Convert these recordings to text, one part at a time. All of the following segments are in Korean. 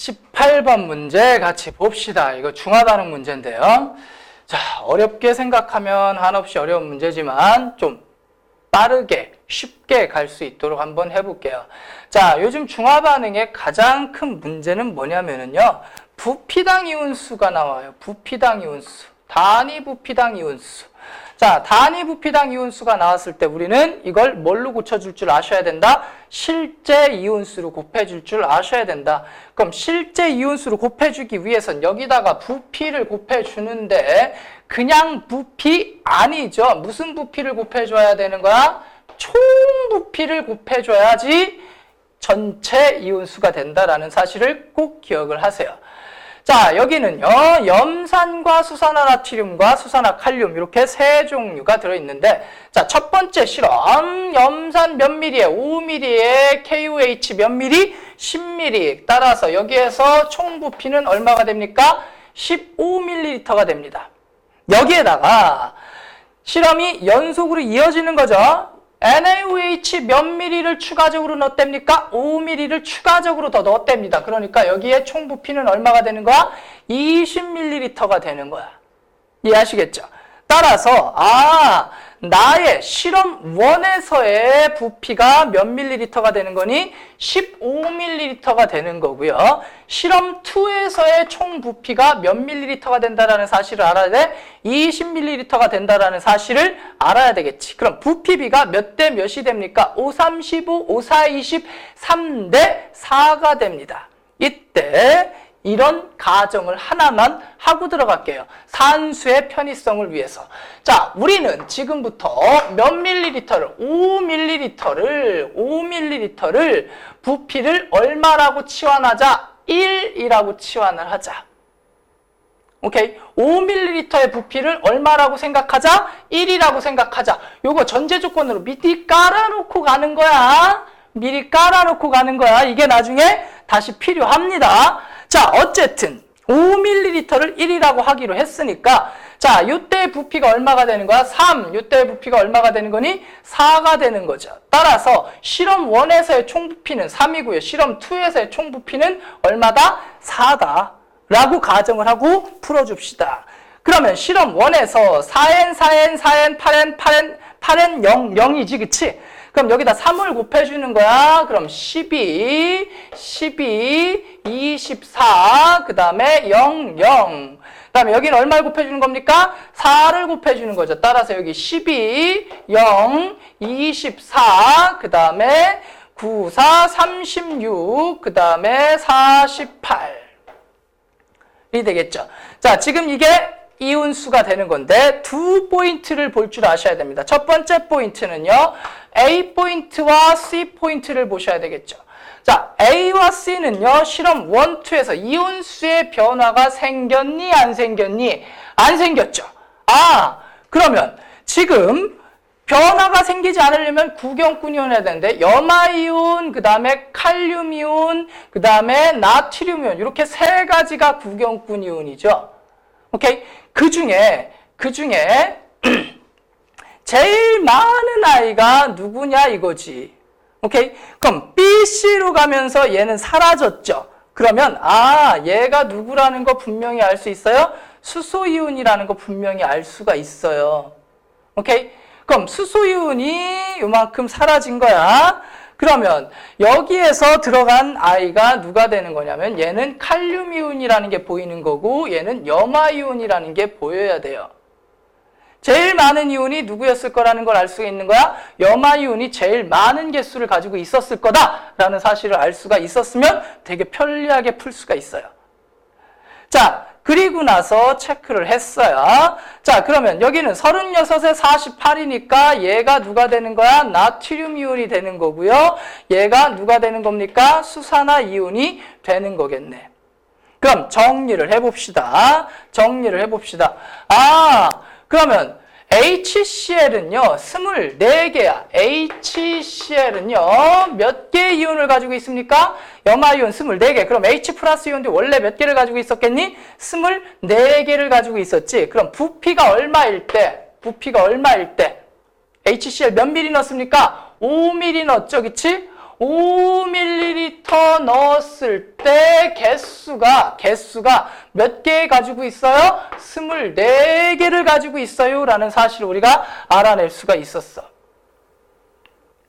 18번 문제 같이 봅시다. 이거 중화반응 문제인데요. 자, 어렵게 생각하면 한없이 어려운 문제지만 좀 빠르게 쉽게 갈 수 있도록 한번 해볼게요. 자, 요즘 중화 반응의 가장 큰 문제는 뭐냐면은요. 부피당 이온수가 나와요. 부피당 이온수. 단위 부피당 이온수. 자, 단위 부피당 이온수가 나왔을 때 우리는 이걸 뭘로 고쳐줄 줄 아셔야 된다? 실제 이온수로 곱해줄 줄 아셔야 된다. 그럼 실제 이온수로 곱해주기 위해선 여기다가 부피를 곱해주는데 그냥 부피 아니죠. 무슨 부피를 곱해줘야 되는 거야? 총 부피를 곱해줘야지 전체 이온수가 된다라는 사실을 꼭 기억을 하세요. 자, 여기는요, 염산과 수산화 나트륨과 수산화 칼륨, 이렇게 세 종류가 들어 있는데, 자, 첫 번째 실험, 염산 몇 미리에 5미리에 KOH 몇 미리? 10미리. 따라서 여기에서 총 부피는 얼마가 됩니까? 15ml가 됩니다. 여기에다가 실험이 연속으로 이어지는 거죠. NaOH 몇 미리를 추가적으로 넣었답니까? 5미리를 추가적으로 더 넣었답니다. 그러니까 여기에 총 부피는 얼마가 되는 거야? 20ml가 되는 거야. 이해하시겠죠? 따라서 아 나의 실험 1에서의 부피가 몇 밀리리터가 되는 거니? 15밀리리터가 되는 거고요. 실험 2에서의 총 부피가 몇 밀리리터가 된다라는 사실을 알아야 돼? 20밀리리터가 된다라는 사실을 알아야 되겠지. 그럼 부피비가 몇 대 몇이 됩니까? 5, 3, 15, 5, 4, 20, 3대 4가 됩니다. 이때 이런 가정을 하나만 하고 들어갈게요. 산수의 편의성을 위해서. 자, 우리는 지금부터 몇 밀리리터를, 5밀리리터를, 5밀리리터를 부피를 얼마라고 치환하자? 1이라고 치환을 하자. 오케이. 5ml의 부피를 얼마라고 생각하자? 1이라고 생각하자. 요거 전제 조건으로 미리 깔아놓고 가는 거야. 미리 깔아놓고 가는 거야. 이게 나중에 다시 필요합니다. 자, 어쨌든 5ml를 1이라고 하기로 했으니까 자, 요때 부피가 얼마가 되는 거야? 3. 요때 부피가 얼마가 되는 거니? 4가 되는 거죠. 따라서 실험 1에서의 총 부피는 3이고요. 실험 2에서의 총 부피는 얼마다? 4다. 라고 가정을 하고 풀어줍시다. 그러면 실험 1에서 4n, 4n, 4n, 8n, 8n, 8n 0, 0이지, 그치? 그럼 여기다 3을 곱해주는 거야. 그럼 12, 12, 24, 그 다음에 0, 0. 그 다음에 여기는 얼마를 곱해주는 겁니까? 4를 곱해주는 거죠. 따라서 여기 12, 0, 24, 그 다음에 9, 4, 36, 그 다음에 48. 이 되겠죠. 자, 지금 이게 이온수가 되는 건데 두 포인트를 볼 줄 아셔야 됩니다. 첫 번째 포인트는요. A 포인트와 C 포인트를 보셔야 되겠죠. 자, A와 C는요. 실험 1, 2에서 이온수의 변화가 생겼니 안 생겼니? 안 생겼죠. 아, 그러면 지금 변화가 생기지 않으려면 구경꾼이온해야 되는데 염화이온, 그 다음에 칼륨이온, 그 다음에 나트륨이온 이렇게 세 가지가 구경꾼이온이죠. 오케이? 그 중에 그 중에 제일 많은 아이가 누구냐 이거지. 오케이? 그럼 B, C로 가면서 얘는 사라졌죠. 그러면 아 얘가 누구라는 거 분명히 알 수 있어요. 수소이온이라는 거 분명히 알 수가 있어요. 오케이? 그럼 수소이온이 요만큼 사라진 거야. 그러면 여기에서 들어간 아이가 누가 되는 거냐면 얘는 칼륨이온이라는 게 보이는 거고 얘는 염화이온이라는 게 보여야 돼요. 제일 많은 이온이 누구였을 거라는 걸 알 수가 있는 거야. 염화이온이 제일 많은 개수를 가지고 있었을 거다라는 사실을 알 수가 있었으면 되게 편리하게 풀 수가 있어요. 자, 그리고 나서 체크를 했어요. 자, 그러면 여기는 36에 48이니까 얘가 누가 되는 거야? 나트륨 이온이 되는 거고요. 얘가 누가 되는 겁니까? 수산화 이온이 되는 거겠네. 그럼 정리를 해봅시다. 정리를 해봅시다. 아, 그러면 HCl은요, 24개야. HCl은요, 몇 개의 이온을 가지고 있습니까? 염화이온 24개. 그럼 H 플러스 이온도 원래 몇 개를 가지고 있었겠니? 24개를 가지고 있었지. 그럼 부피가 얼마일 때? 부피가 얼마일 때? HCl 몇 미리 넣습니까? 5미리 넣었죠, 그치? 5ml 밀리리터 넣었을 때 개수가 개수가 몇 개 가지고 있어요? 24개를 가지고 있어요 라는 사실을 우리가 알아낼 수가 있었어.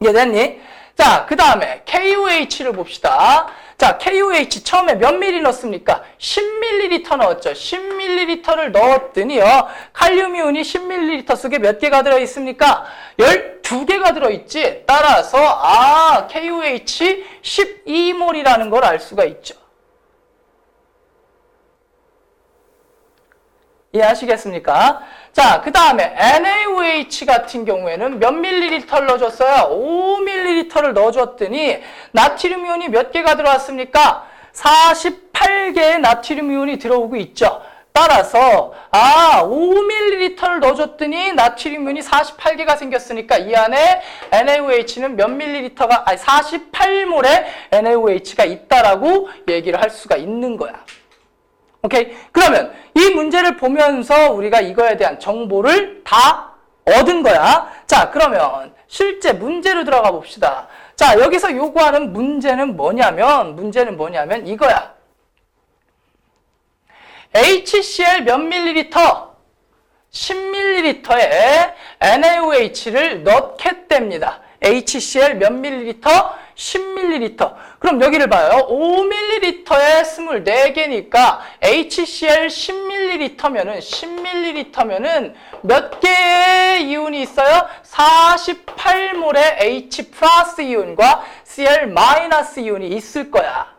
이해됐니? 자, 그 다음에 KOH를 봅시다. 자, KOH 처음에 몇 미리 넣습니까? 10ml 넣었죠. 10ml를 넣었더니요. 칼륨이온이 10ml 속에 몇 개가 들어있습니까? 12개가 들어있지. 따라서 아, KOH 12몰이라는 걸 알 수가 있죠. 이해하시겠습니까? 자, 그 다음에 NaOH 같은 경우에는 몇 밀리리터를 넣어줬어요? 5밀리리터를 넣어줬더니 나트륨 이온이 몇 개가 들어왔습니까? 48개의 나트륨 이온이 들어오고 있죠. 따라서 아 5밀리리터를 넣어줬더니 나트륨 이온이 48개가 생겼으니까 이 안에 NaOH는 몇 밀리리터가 아니 48몰의 NaOH가 있다라고 얘기를 할 수가 있는 거야. 오케이? 그러면 이 문제를 보면서 우리가 이거에 대한 정보를 다 얻은 거야. 자, 그러면 실제 문제로 들어가 봅시다. 자, 여기서 요구하는 문제는 뭐냐면, 문제는 뭐냐면 이거야. HCl 몇 밀리리터? 10밀리리터에 NaOH를 넣겠답니다. HCl 몇 밀리리터? 10ml. 그럼 여기를 봐요. 5ml에 24개니까 HCl 10ml면은 10ml면은 몇 개의 이온이 있어요? 48몰의 H 플러스 이온과 Cl 마이너스 이온이 있을 거야.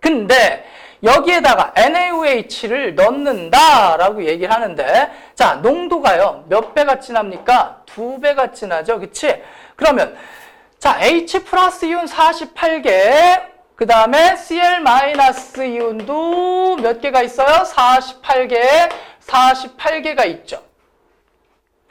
근데 여기에다가 NaOH를 넣는다라고 얘기를 하는데 자 농도가요 몇 배가 진합니까? 두 배가 진하죠 그치? 그러면 자, H 플러스 이온 48개, 그 다음에 Cl 마이너스 이온도 몇 개가 있어요? 48개, 48개가 있죠.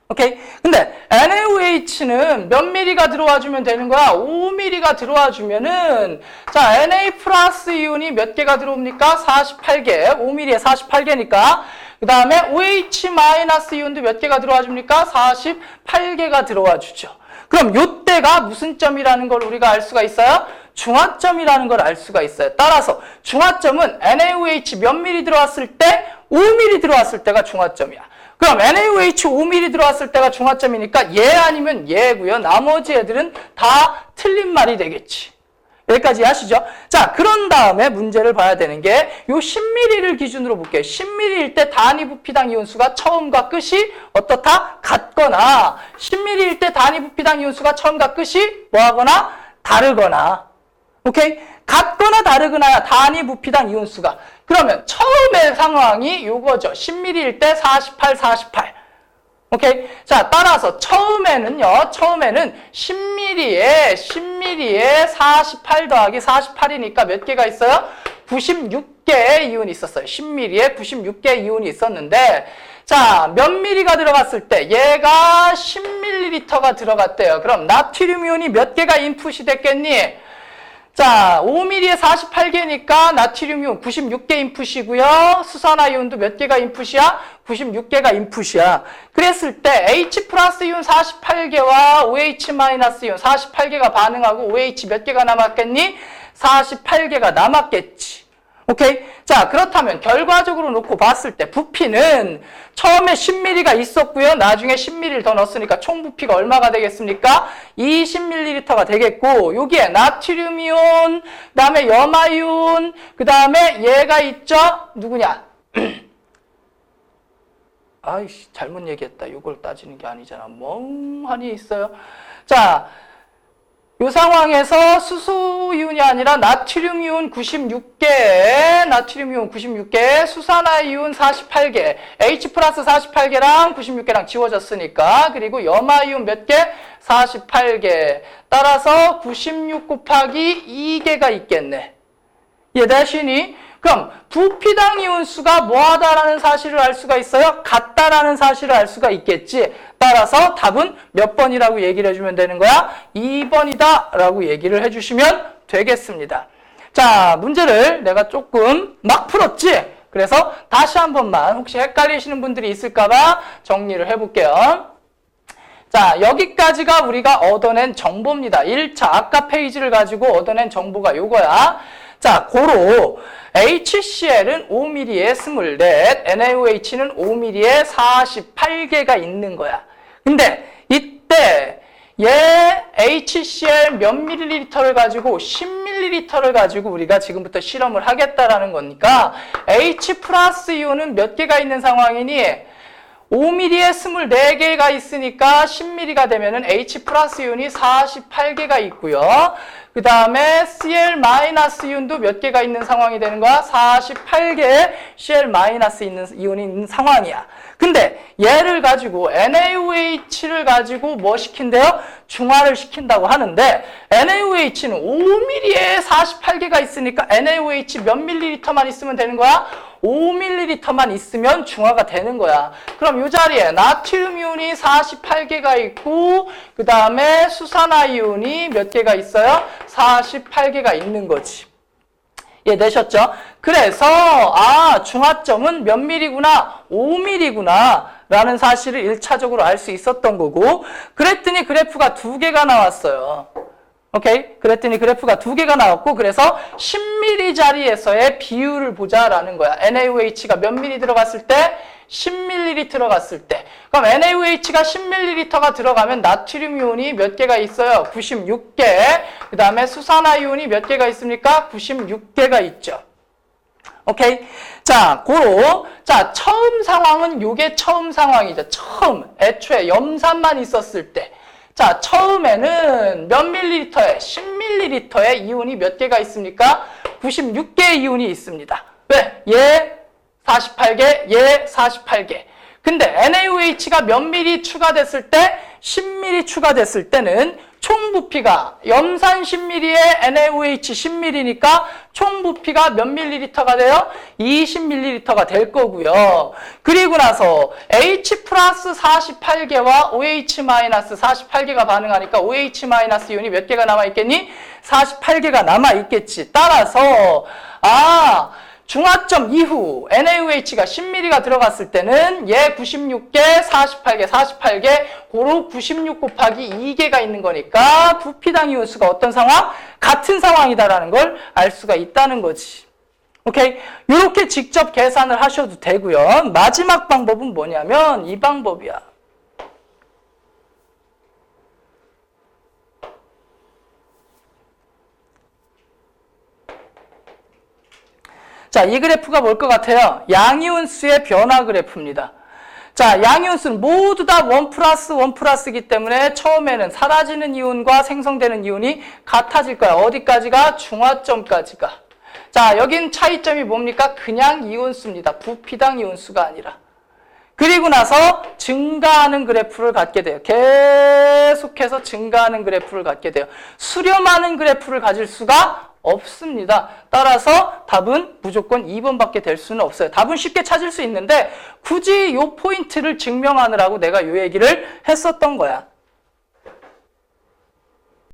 오케이? 근데 NaOH는 몇 미리가 들어와 주면 되는 거야? 5미리가 들어와 주면은 자, Na 플러스 이온이 몇 개가 들어옵니까? 48개. 5미리에 48개니까. 그 다음에 OH 마이너스 이온도 몇 개가 들어와 줍니까? 48개가 들어와 주죠. 그럼 요때가 무슨 점이라는 걸 우리가 알 수가 있어요? 중화점이라는 걸 알 수가 있어요. 따라서 중화점은 NaOH 몇 미리 들어왔을 때 5미리 들어왔을 때가 중화점이야. 그럼 NaOH 5미리 들어왔을 때가 중화점이니까 얘 아니면 얘고요. 나머지 애들은 다 틀린 말이 되겠지. 여기까지 하시죠. 자, 그런 다음에 문제를 봐야 되는 게 요 10ml를 기준으로 볼게요. 10ml일 때 단위 부피당 이온수가 처음과 끝이 어떻다? 같거나 10ml일 때 단위 부피당 이온수가 처음과 끝이 뭐하거나 다르거나 오케이? 같거나 다르거나 단위 부피당 이온수가 그러면 처음의 상황이 요거죠. 10ml일 때 48, 48 오케이? 자, 따라서 처음에는요, 처음에는 10mm에, 10mm에 48 더하기 48이니까 몇 개가 있어요? 96개의 이온이 있었어요. 10mm에 96개의 이온이 있었는데, 자, 몇 미리가 들어갔을 때, 얘가 10ml가 들어갔대요. 그럼 나트륨 이온이 몇 개가 인풋이 됐겠니? 자, 5mm에 48개니까 나트륨 이온 96개 인풋이고요. 수산화이온도 몇 개가 인풋이야? 96개가 인풋이야. 그랬을 때 H 플러스 이온 48개와 OH 마이너스 이온 48개가 반응하고 OH 몇 개가 남았겠니? 48개가 남았겠지. 오케이? 자, 그렇다면 결과적으로 놓고 봤을 때 부피는 처음에 10ml가 있었고요. 나중에 10ml를 더 넣었으니까 총 부피가 얼마가 되겠습니까? 20ml가 되겠고 여기에 나트륨 이온, 그다음에 염화이온, 그다음에 얘가 있죠? 누구냐? 아이씨, 잘못 얘기했다. 이걸 따지는 게 아니잖아. 멍하니 있어요. 자, 이 상황에서 수소이온이 아니라 나트륨 이온 96개, 나트륨 이온 96개, 수산화이온 48개, H 플러스 48개랑 96개랑 지워졌으니까 그리고 염화이온 몇 개? 48개. 따라서 96 곱하기 2개가 있겠네. 얘 대신이 그럼 부피당 이온수가 뭐하다라는 사실을 알 수가 있어요? 같다라는 사실을 알 수가 있겠지. 따라서 답은 몇 번이라고 얘기를 해주면 되는 거야? 2번이다 라고 얘기를 해주시면 되겠습니다. 자, 문제를 내가 조금 막 풀었지? 그래서 다시 한 번만 혹시 헷갈리시는 분들이 있을까봐 정리를 해볼게요. 자, 여기까지가 우리가 얻어낸 정보입니다. 1차 아까 페이지를 가지고 얻어낸 정보가 요거야. 자, 고로 HCl은 5mm에 24, NaOH는 5mm에 48개가 있는 거야. 근데 이때 얘 HCl 몇 밀리리터를 가지고 10밀리리터를 가지고 우리가 지금부터 실험을 하겠다라는 거니까 H 플러스 이온은 몇 개가 있는 상황이니 5mm에 24개가 있으니까 10mm가 되면 은 H 플러스 이온이 48개가 있고요. 그 다음에 Cl 마이너스 이온도 몇 개가 있는 상황이 되는 거야? 48개의 Cl 있는 이온이 있는 상황이야. 근데 얘를 가지고 NaOH를 가지고 뭐 시킨대요? 중화를 시킨다고 하는데 NaOH는 5mm에 48개가 있으니까 NaOH 몇 밀리리터만 있으면 되는 거야? 5ml만 있으면 중화가 되는 거야. 그럼 이 자리에 나트륨 이온이 48개가 있고 그 다음에 수산화 이온이 몇 개가 있어요? 48개가 있는 거지. 이해되셨죠? 그래서 아 중화점은 몇 밀리구나? 5mm구나 라는 사실을 1차적으로 알 수 있었던 거고 그랬더니 그래프가 두 개가 나왔어요. 오케이? 그랬더니 그래프가 두 개가 나왔고 그래서 10mm 자리에서의 비율을 보자라는 거야. NaOH가 몇 ml 들어갔을 때? 10ml 들어갔을 때. 그럼 NaOH가 10ml가 들어가면 나트륨 이온이 몇 개가 있어요? 96개. 그 다음에 수산화 이온이 몇 개가 있습니까? 96개가 있죠. 오케이? 자, 고로. 자, 처음 상황은 요게 처음 상황이죠. 처음. 애초에 염산만 있었을 때. 자, 처음에는 몇 밀리리터에 10밀리리터에 이온이 몇 개가 있습니까? 96개의 이온이 있습니다. 왜? 얘 48개, 얘 48개. 근데 NaOH가 몇 밀리 추가됐을 때 10밀리 추가됐을 때는 총 부피가 염산 10ml에 NaOH 10ml니까 총 부피가 몇 밀리리터가 돼요? 20ml가 될 거고요. 그리고 나서 H 플러스 48개와 OH 마이너스 48개가 반응하니까 OH 마이너스 이온이 몇 개가 남아 있겠니? 48개가 남아 있겠지. 따라서 아 중화점 이후 NaOH가 10ml가 들어갔을 때는 얘 96개, 48개, 48개, 고로 96 곱하기 2개가 있는 거니까 부피당 이온수가 어떤 상황? 같은 상황이다라는 걸 알 수가 있다는 거지. 오케이? 이렇게 직접 계산을 하셔도 되고요. 마지막 방법은 뭐냐면 이 방법이야. 자, 이 그래프가 뭘 것 같아요? 양이온수의 변화 그래프입니다. 자, 양이온수는 모두 다 원 플러스 원 플러스이기 때문에 처음에는 사라지는 이온과 생성되는 이온이 같아질 거야. 어디까지가? 중화점까지가. 자, 여긴 차이점이 뭡니까? 그냥 이온수입니다. 부피당 이온수가 아니라. 그리고 나서 증가하는 그래프를 갖게 돼요. 계속해서 증가하는 그래프를 갖게 돼요. 수렴하는 그래프를 가질 수가 없습니다. 따라서 답은 무조건 2번밖에 될 수는 없어요. 답은 쉽게 찾을 수 있는데 굳이 이 포인트를 증명하느라고 내가 이 얘기를 했었던 거야.